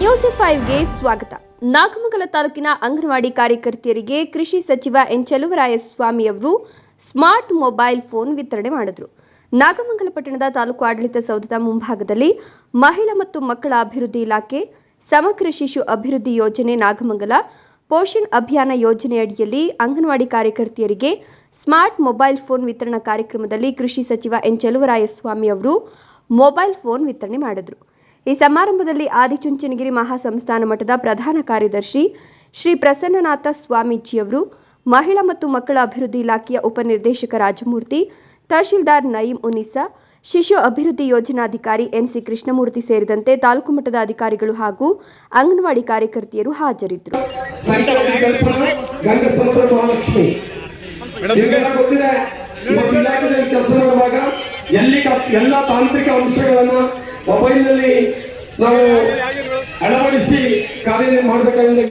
News ಫೈವ್ಗೆ ಸ್ವಾಗತ. ನಾಗಮಂಗಲ ತಾಲೂಕಿನ ಅಂಗನವಾಡಿ ಕಾರ್ಯಕರ್ತೆಯರಿಗೆ ಕೃಷಿ ಸಚಿವ ಎನ್. ಚಲುವರಾಯಸ್ವಾಮಿ ಅವರು ಸ್ಮಾರ್ಟ್ ಮೊಬೈಲ್ ಫೋನ್ ವಿತರಣೆ ಮಾಡಿದರು. ನಾಗಮಂಗಲ ಪಟ್ಟಣದ ತಾಲೂಕು ಆಡಳಿತ ಸೌಧದ ಮುಂಭಾಗದಲ್ಲಿ ಮಹಿಳಾ ಮತ್ತು ಮಕ್ಕಳ ಅಭಿವೃದ್ಧಿ ಇಲಾಖೆ, ಸಮಗ್ರ ಶಿಶು ಅಭಿವೃದ್ಧಿ ಯೋಜನೆ ನಾಗಮಂಗಲ, ಪೋಷಣ್ ಅಭಿಯಾನ ಯೋಜನೆಯಡಿಯಲ್ಲಿ ಅಂಗನವಾಡಿ ಕಾರ್ಯಕರ್ತೆಯರಿಗೆ ಸ್ಮಾರ್ಟ್ ಮೊಬೈಲ್ ಫೋನ್ ವಿತರಣಾ ಕಾರ್ಯಕ್ರಮದಲ್ಲಿ ಕೃಷಿ ಸಚಿವ ಎನ್. ಚಲುವರಾಯಸ್ವಾಮಿ ಅವರು ಮೊಬೈಲ್ ಫೋನ್ ವಿತರಣೆ ಮಾಡಿದರು. ಈ ಸಮಾರಂಭದಲ್ಲಿ ಆದಿಚುಂಚನಗಿರಿ ಮಹಾಸಂಸ್ಥಾನ ಮಠದ ಪ್ರಧಾನ ಕಾರ್ಯದರ್ಶಿ ಶ್ರೀ ಪ್ರಸನ್ನನಾಥ ಸ್ವಾಮೀಜಿಯವರು ಮಹಿಳಾ ಮತ್ತು ಮಕ್ಕಳ ಅಭಿವೃದ್ಧಿ ಇಲಾಖೆಯ ಉಪನಿರ್ದೇಶಕ ರಾಜಮೂರ್ತಿ ತಹಶೀಲ್ದಾರ್ ನಯೀಂ ಉನಿಸಾ ಶಿಶು ಅಭಿವೃದ್ಧಿ ಯೋಜನಾಧಿಕಾರಿ ಎನ್ಸಿ ಕೃಷ್ಣಮೂರ್ತಿ ಸೇರಿದಂತೆ ತಾಲೂಕು ಮಟ್ಟದ ಅಧಿಕಾರಿಗಳು ಹಾಗೂ ಅಂಗನವಾಡಿ ಕಾರ್ಯಕರ್ತೆಯರು ಹಾಜರಿದ್ದರು. ಎಲ್ಲ ತಾಂತ್ರಿಕ ಅಂಶಗಳನ್ನ ಮೊಬೈಲ್ನಲ್ಲಿ ನಾವು ಅಳವಡಿಸಿ ಕಾರ್ಯ ಮಾಡಬೇಕಾದ್ರೆ